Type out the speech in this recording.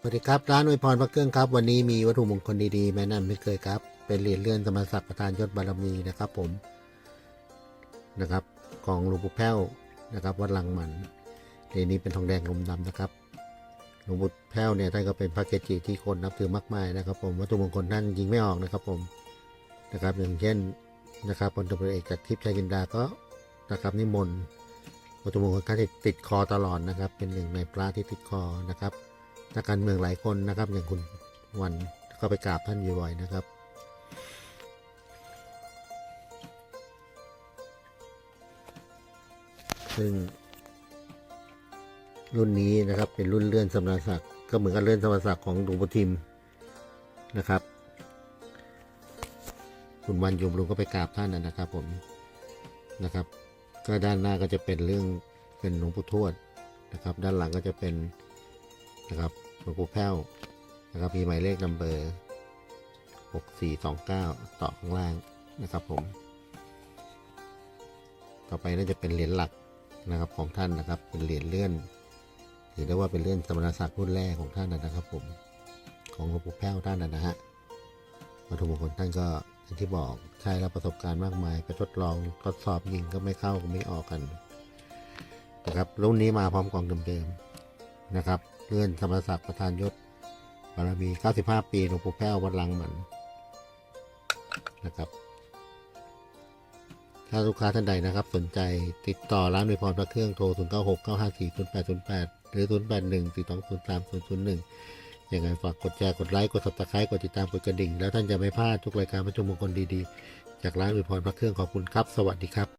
สวัสดีครับ ร้านอวยพรพระเครื่องครับ วันนี้มีวัตถุมงคลดีๆแม่นำไม่เคยครับ เป็นเหรียญเลื่อนสมณศักดิ์ประธานยศบารมีนะครับผมนะครับ ของหลวงปู่แพ้วนะครับ วัดลังมันเหรียญนี้เป็นทองแดงลมดำนะครับหลวงปู่แพ้วเนี่ยท่านก็เป็นพระเกจิที่คนนับถือมากมายนะครับ ผมวัตถุมงคลท่านยิงไม่ออกนะครับ ผมนะครับ อย่างเช่นนะครับพลตำรวจเอกจากทิพย์ชัยจินดาก็นะครับนิมนต์วัตถุมงคลท่านติดคอตลอดนะครับ เป็นหนึ่งในพระที่ติดคอนะครับ นักการเมืองหลายคนนะครับ อย่างคุณวันก็ไปกราบท่านอยู่บ่อยนะครับ ซึ่ง รุ่นนี้นะครับเป็นรุ่นเลื่อนสมณศักดิ์ก็เหมือนกับเลื่อนสมณศักดิ์ของหลวงปู่ทิมนะครับ คุณวันยมลุงก็ไปกราบท่านนะนะครับผมนะครับ ก็ด้านหน้าก็จะเป็นเรื่องเป็นหลวงปู่ทวดนะครับ ด้านหลังก็จะเป็นนะครับ หลวงปู่แพ้วนะครับมีหมายเลขนัมเบอร์หกสี่สองเก้าต่อข้างล่างนะครับผม ต่อไปน่าจะเป็นเหรียญหลักนะครับของท่านนะครับ เป็นเหรียญเลื่อน ถือได้ว่าเป็นเลื่อนสมณศักดิ์รุ่นแรกของท่านนะครับผม ของหลวงปู่แพ้วท่านนะฮะวัตถุมงคลท่านก็อย่างที่บอกใช้แล้วประสบการณ์มากมายไปทดลองทดสอบยิงก็ไม่เข้าก็ไม่ออกกันนะครับรุ่นนี้มาพร้อมกองเดิมๆนะครับ เลื่อนธรรมศักดิ์ประธานยศบารมี 95 ปีหลวงปู่แพ้ววัดลังมันนะครับ ถ้าลูกค้าท่านใดนะครับ สนใจติดต่อร้านวยพรพระเครื่องโทร 0 9 6 9 5 4 0 8 0 8 หรือ 0 8 1 4 2 0 3 0 0 1 อยังไงฝากกดแชร์กดไลค์กด subscribe กดติดตามกดกระดิ่ง แล้วท่านจะไม่พลาดทุกรายการประชุมมงคลดีๆ จากร้านวยพรพระเครื่องขอบคุณครับ สวัสดีครับ